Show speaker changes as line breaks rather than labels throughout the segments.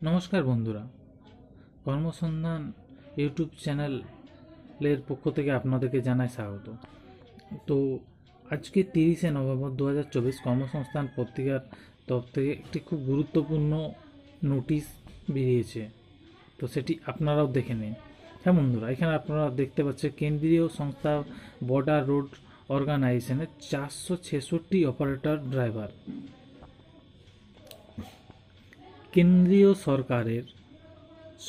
নমস্কার বন্ধুরা। কর্মসন্ধান ইউটিউব চ্যানেলের পক্ষ থেকে আপনাদেরকে জানাই স্বাগত। তো আজকে তিরিশে নভেম্বর দু হাজার চব্বিশ কর্মসংস্থান পত্রিকার তরফ থেকে একটি খুব গুরুত্বপূর্ণ নোটিশ বেরিয়েছে। তো সেটি আপনারাও দেখে নিন। হ্যাঁ বন্ধুরা, এখানে আপনারা দেখতে পাচ্ছেন কেন্দ্রীয় সংস্থা বর্ডার রোড অর্গানাইজেশনের চারশো ছেষট্টি অপারেটর ড্রাইভার। কেন্দ্রীয় সরকারের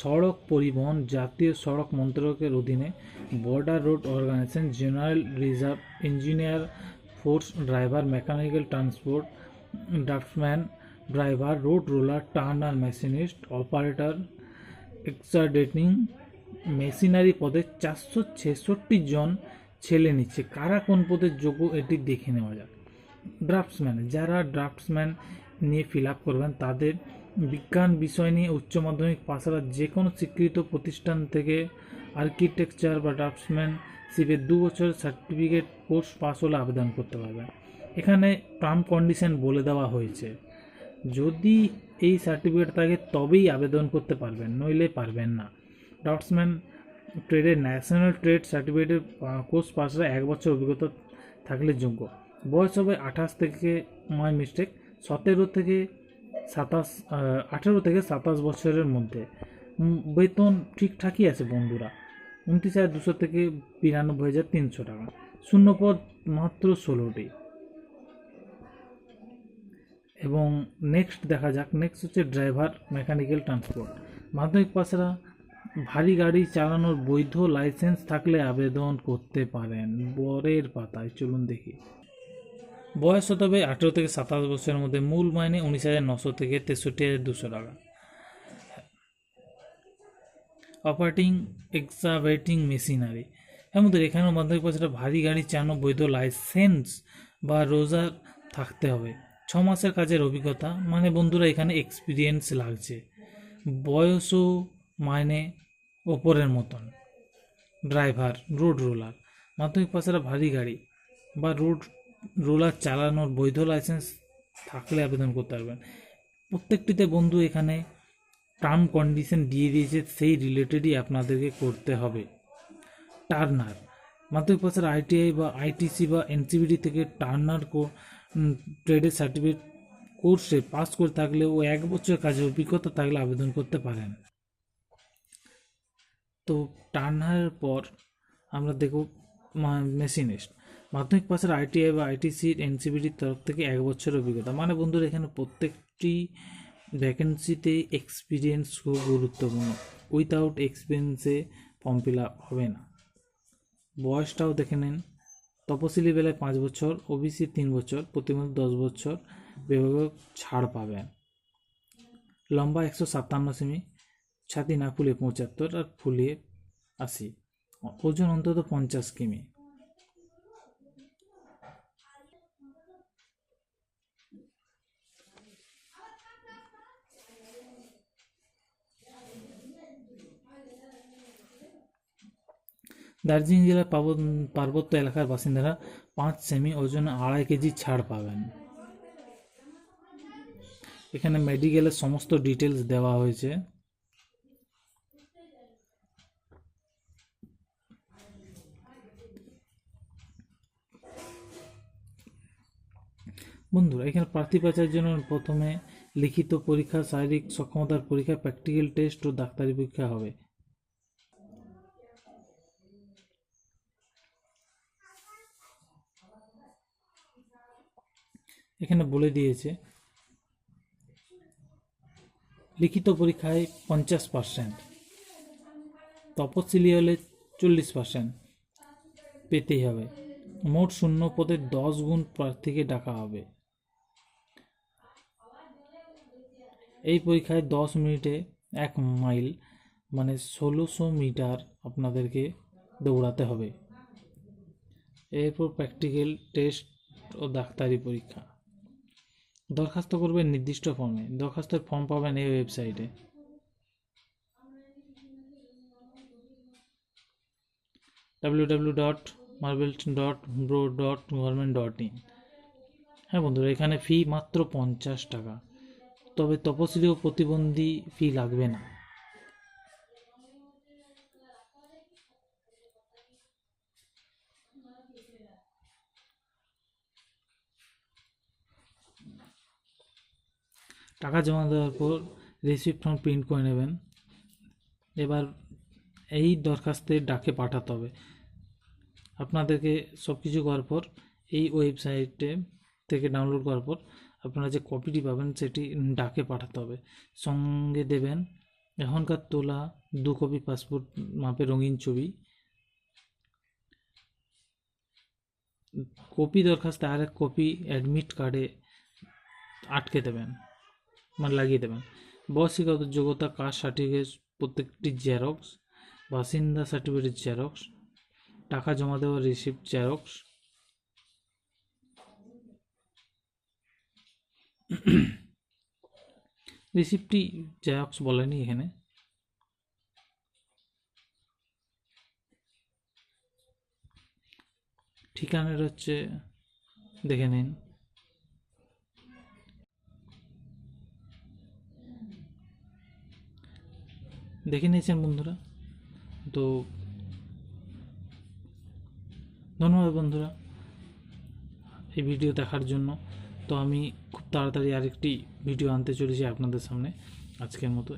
সড়ক পরিবহন জাতীয় সড়ক মন্ত্রকের অধীনে border road organisation, general reserve engineer force driver, mechanical transport draughtsman driver, road roller, turner machinist, operator excavating machinery পদে চারশো ছেষট্টি জন ছেলে নিচ্ছে। কারা কোন পদের যোগ্য এটি দেখে নেওয়া যাক। ড্রাফটসম্যান, যারা ড্রাফটসম্যান নিয়ে ফিল আপ করবেন তাদের বিজ্ঞান বিষয় নিয়ে উচ্চ মাধ্যমিক পাশারা যে কোনো স্বীকৃত প্রতিষ্ঠান থেকে আর্কিটেকচার বা ড্রাফটসম্যানশিপের দু বছরের সার্টিফিকেট কোর্স পাস হলে আবেদন করতে পারবেন এখানে টার্ম কন্ডিশন বলে দেওয়া হয়েছে। যদি এই সার্টিফিকেট থাকে, তবেই আবেদন করতে পারবেন, নইলে পারবেন না। ড্রাফটসম্যান ট্রেডের ন্যাশনাল ট্রেড সার্টিফিকেটের কোর্স পাশরা এক বছর অভিজ্ঞতা থাকলে যোগ্য। বয়স হবে আঠাশ থেকে, মাই মিস্টেক, সতেরো থেকে সাতাশ আঠেরো থেকে সাতাশ বছরের মধ্যে। বেতন ঠিকঠাকই আছে বন্ধুরা। উনত্রিশ হাজার দুশো থেকে বিরানব্বই হাজার তিনশো টাকা। শূন্যপদ মাত্র ষোলোটি। এবং নেক্সট দেখা যাক। নেক্সট হচ্ছে ড্রাইভার মেকানিক্যাল ট্রান্সপোর্ট মাধ্যমিক পাশেরা ভারী গাড়ি চালানোর বৈধ লাইসেন্স থাকলে আবেদন করতে পারেন। বরের পাতায়, চলুন দেখি। বয়স হতে হবে আঠেরো থেকে সাতাশ বছরের মধ্যে মূল মাইনে উনিশ হাজার নশো থেকে তেষট্টি হাজার দুশো টাকা। অপারেটিং এক্সাভেটিং মেশিনারি আমাদের এখানেও মাধ্যমিক পাশে ভারী গাড়ি চালানো বৈধ লাইসেন্স বা রোজার থাকতে হবে। ছ মাসের কাজের অভিজ্ঞতা। মানে বন্ধুরা, এখানে এক্সপিরিয়েন্স লাগছে। বয়সও মাইনে ওপরের মতন। ড্রাইভার রোড রোলার মাধ্যমিক পাশেরা ভারী গাড়ি বা রোড রোলার চালানোর বৈধ লাইসেন্স থাকলে আবেদন করতে পারবেন। প্রত্যেকটিতে বন্ধু এখানে টার্ম কন্ডিশন দিয়ে দিয়েছে, সেই রিলেটেডই আপনাদেরকে করতে হবে। টার্নার মাধ্যমিক পাশের আইটিআই বা আইটিসি বা এনসিবিডি থেকে টার্নার কো ট্রেডের সার্টিফিকেট কোর্সে পাস করে থাকলে ও এক বছর কাজের অভিজ্ঞতা থাকলে আবেদন করতে পারেন। তো টার্নারের পর আমরা দেখব মেশিনিস্ট মাধ্যমিক পাশের আইটিআই বা আইটিসির এনসিবিটির তরফ থেকে এক বছরের অভিজ্ঞতা। মানে বন্ধুরা, এখানে প্রত্যেকটি ভ্যাকেন্সিতে এক্সপিরিয়েন্স খুব গুরুত্বপূর্ণ। উইথাউট এক্সপিরিয়েন্সে ফর্ম ফিল আপ হবে না। বয়সটাও দেখে নিন। তপশিলি বেলায় পাঁচ বছর ওবিসি তিন বছর প্রতিমধ্যে দশ বছর, বিভাগক ছাড় পাবেন। লম্বা একশো সাতান্ন সেমি, ছাতি না ফুলে পঁচাত্তর আর ফুলিয়ে আশি। ওজন অন্তত পঞ্চাশ কিমি। দার্জিলিং জেলার পার্বত- পার্বত্য এলাকার বাসিন্দারা পাঁচ সেমি ওজনে আড়াই কেজি ছাড় পাবেন। এখানে মেডিকেলের সমস্ত ডিটেলস দেওয়া হয়েছে। বন্ধুরা, এখানে প্রার্থী বাছাইয়ের জন্য প্রথমে লিখিত পরীক্ষা, শারীরিক সক্ষমতার পরীক্ষা, প্র্যাকটিক্যাল টেস্ট ও ডাক্তারি পরীক্ষা হবে। এখানে বলে দিয়েছে, লিখিত পরীক্ষায় পঞ্চাশ পার্সেন্ট তপশিলি হলে চল্লিশ পার্সেন্ট পেতেই হবে। মোট শূন্য পদে দশ গুণ প্রার্থীকে ডাকা হবে। এই পরীক্ষায় দশ মিনিটে এক মাইল মানে ষোলোশো মিটার আপনাদেরকে দৌড়াতে হবে। এরপর প্র্যাকটিক্যাল টেস্ট ও ডাক্তারি পরীক্ষা। দরখাস্ত করবেন নির্দিষ্ট ফর্মে দরখাস্তের ফর্ম পাবেন এই ওয়েবসাইটে W dot marble dot bro dot government dot in হ্যাঁ বন্ধুরা, এখানে ফি মাত্র পঞ্চাশ টাকা। তবে তপশিলি ও প্রতিবন্ধী ফি লাগবে না। টাকা জমা দেওয়ার পর রিসিপ্ট ফর্ম প্রিন্ট করে নেবেন। এবার এই দরখাস্তের ডাকে পাঠাতে হবে। আপনাদেরকে সব কিছু করার পর, এই ওয়েবসাইটে থেকে ডাউনলোড করার পর আপনারা যে কপিটি পাবেন, সেটি ডাকে পাঠাতে হবে। সঙ্গে দেবেন এখনকার তোলা দু কপি পাসপোর্ট মাপে রঙিন ছবি। কপি দরখাস্তে আরেক কপি অ্যাডমিট কার্ডে আটকে দেবেন। মানে লাগিয়ে দেবেন। বয়সিগত যোগ্যতা কাস্ট সার্টিফিকেট প্রত্যেকটি জেরক্স বাসিন্দা সার্টিফিকেট জেরক্স টাকা জমা দেওয়ার রিসিপ্ট জেরক্স রিসিপ্টটি জেরক্স বলেনি এখানে। ঠিকানাটা হচ্ছে, দেখে নিন। দেখে নিয়েছেন বন্ধুরা। তো ধন্যবাদ বন্ধুরা এই ভিডিও দেখার জন্য। তো আমি খুব তাড়াতাড়ি আরেকটি ভিডিও আনতে চলেছি আপনাদের সামনে। আজকের মতো